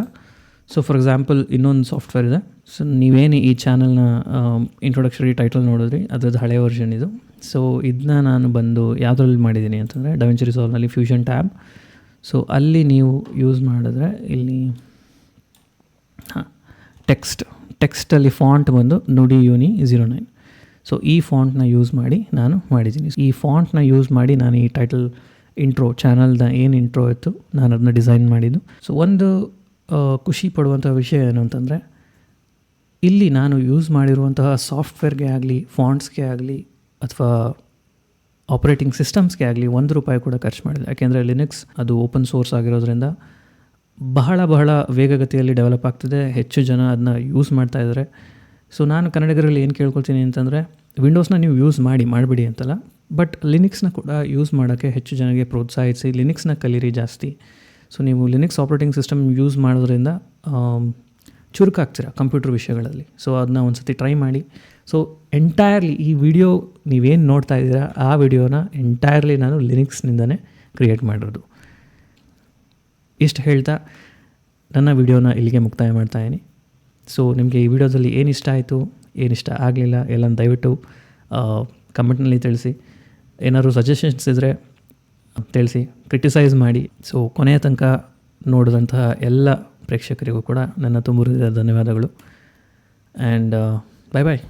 ಸೊ ಫಾರ್ ಎಕ್ಸಾಂಪಲ್ ಇನ್ನೊಂದು ಸಾಫ್ಟ್ವೇರ್ ಇದೆ. ಸೊ ನೀವೇನು ಈ ಚಾನಲ್ನ ಇಂಟ್ರೊಡಕ್ಷರಿ ಟೈಟಲ್ ನೋಡಿದ್ರಿ, ಅದ್ರದ್ದು ಹಳೆ ವರ್ಷನ್ ಇದು. ಸೊ ಇದನ್ನ ನಾನು ಬಂದು ಯಾವುದ್ರಲ್ಲಿ ಮಾಡಿದ್ದೀನಿ ಅಂತಂದರೆ ಡವೆಂಚ್ ರಿಸಾಲ್ವ್ನಲ್ಲಿ ಫ್ಯೂಷನ್ ಟ್ಯಾಬ್ ಸೊ ಅಲ್ಲಿ ನೀವು ಯೂಸ್ ಮಾಡಿದ್ರೆ, ಇಲ್ಲಿ, ಹಾಂ ಟೆಕ್ಸ್ಟ್ ಟೆಕ್ಸ್ಟಲ್ಲಿ ಫಾಂಟ್ ಬಂದು ನುಡಿ ಯೂನಿ ಝೀರೋ ನೈನ್ ಸೊ ಈ ಫಾಂಟ್ನ ಯೂಸ್ ಮಾಡಿ ನಾನು ಮಾಡಿದ್ದೀನಿ. ಈ ಫಾಂಟ್ನ ಯೂಸ್ ಮಾಡಿ ನಾನು ಈ ಟೈಟಲ್ ಇಂಟ್ರೋ ಚಾನಲ್ದ ಏನು ಇಂಟ್ರೋ ಇತ್ತು, ನಾನು ಅದನ್ನ ಡಿಸೈನ್ ಮಾಡಿದ್ದು. ಸೊ ಒಂದು ಖುಷಿ ಪಡುವಂಥ ವಿಷಯ ಏನು ಅಂತಂದರೆ, ಇಲ್ಲಿ ನಾನು ಯೂಸ್ ಮಾಡಿರುವಂತಹ ಸಾಫ್ಟ್ವೇರ್ಗೆ ಆಗಲಿ ಫಾಂಟ್ಸ್ಗೆ ಆಗಲಿ, ಅಥವಾ ಆಪ್ರೇಟಿಂಗ್ ಸಿಸ್ಟಮ್ಸ್ಗೆ ಆಗಲಿ ಒಂದು ರೂಪಾಯಿ ಕೂಡ ಖರ್ಚು ಮಾಡಿಲ್ಲ. ಯಾಕೆಂದರೆ ಲಿನಕ್ಸ್ ಅದು ಓಪನ್ ಸೋರ್ಸ್ ಆಗಿರೋದ್ರಿಂದ ಬಹಳ ಬಹಳ ವೇಗಗತಿಯಲ್ಲಿ ಡೆವಲಪ್ ಆಗ್ತಿದೆ. ಹೆಚ್ಚು ಜನ ಅದನ್ನ ಯೂಸ್ ಮಾಡ್ತಾ ಇದ್ದಾರೆ. ಸೊ ನಾನು ಕನ್ನಡಿಗರಲ್ಲಿ ಏನು ಕೇಳ್ಕೊಳ್ತೀನಿ ಅಂತಂದರೆ ವಿಂಡೋಸ್ನ ನೀವು ಯೂಸ್ ಮಾಡಿ, ಮಾಡಬೇಡಿ ಅಂತಲ್ಲ. ಬಟ್ ಲಿನಿಕ್ಸ್ನ ಕೂಡ ಯೂಸ್ ಮಾಡೋಕ್ಕೆ ಹೆಚ್ಚು ಜನಗೆ ಪ್ರೋತ್ಸಾಹಿಸಿ ಲಿನಿಕ್ಸ್ನ ಕಲೀರಿ ಜಾಸ್ತಿ. ಸೊ ನೀವು ಲಿನಿಕ್ಸ್ ಆಪ್ರೇಟಿಂಗ್ ಸಿಸ್ಟಮ್ ಯೂಸ್ ಮಾಡೋದ್ರಿಂದ ಚುರುಕಾಗ್ತೀರ ಕಂಪ್ಯೂಟರ್ ವಿಷಯಗಳಲ್ಲಿ? ಸೊ ಅದನ್ನ ಒಂದು ಸತಿ ಟ್ರೈ ಮಾಡಿ. ಸೊ ಎಂಟೈರ್ಲಿ ಈ ವಿಡಿಯೋ ನೀವೇನು ನೋಡ್ತಾ ಇದ್ದೀರಾ, ಆ ವಿಡಿಯೋನ ಎಂಟೈರ್ಲಿ ನಾನು ಲಿನಿಕ್ಸ್ನಿಂದನೇ ಕ್ರಿಯೇಟ್ ಮಾಡಿರೋದು. ಇಷ್ಟು ಹೇಳ್ತಾ, ನನ್ನ ವಿಡಿಯೋನ ಇಲ್ಲಿಗೆ ಮುಕ್ತಾಯ ಮಾಡ್ತಾಯಿದ್ದೀನಿ ಸೊ ನಿಮಗೆ ಈ ವಿಡಿಯೋದಲ್ಲಿ ಏನು ಇಷ್ಟ ಆಯಿತು, ಏನು ಇಷ್ಟ ಆಗಲಿಲ್ಲ ಎಲ್ಲ ದಯವಿಟ್ಟು ಕಮೆಂಟ್ನಲ್ಲಿ ತಿಳಿಸಿ. ಏನಾದರೂ ಸಜೆಷನ್ಸ್ ಇದ್ದರೆ ತಿಳಿಸಿ ಕ್ರಿಟಿಸೈಸ್ ಮಾಡಿ. ಸೊ ಕೊನೆಯ ತನಕ ನೋಡಿದಂತಹ ಎಲ್ಲ ಪ್ರೇಕ್ಷಕರಿಗೂ ಕೂಡ ನನ್ನ ತುಂಬ ಧನ್ಯವಾದಗಳು. ಆ್ಯಂಡ್ ಬಾಯ್ ಬಾಯ್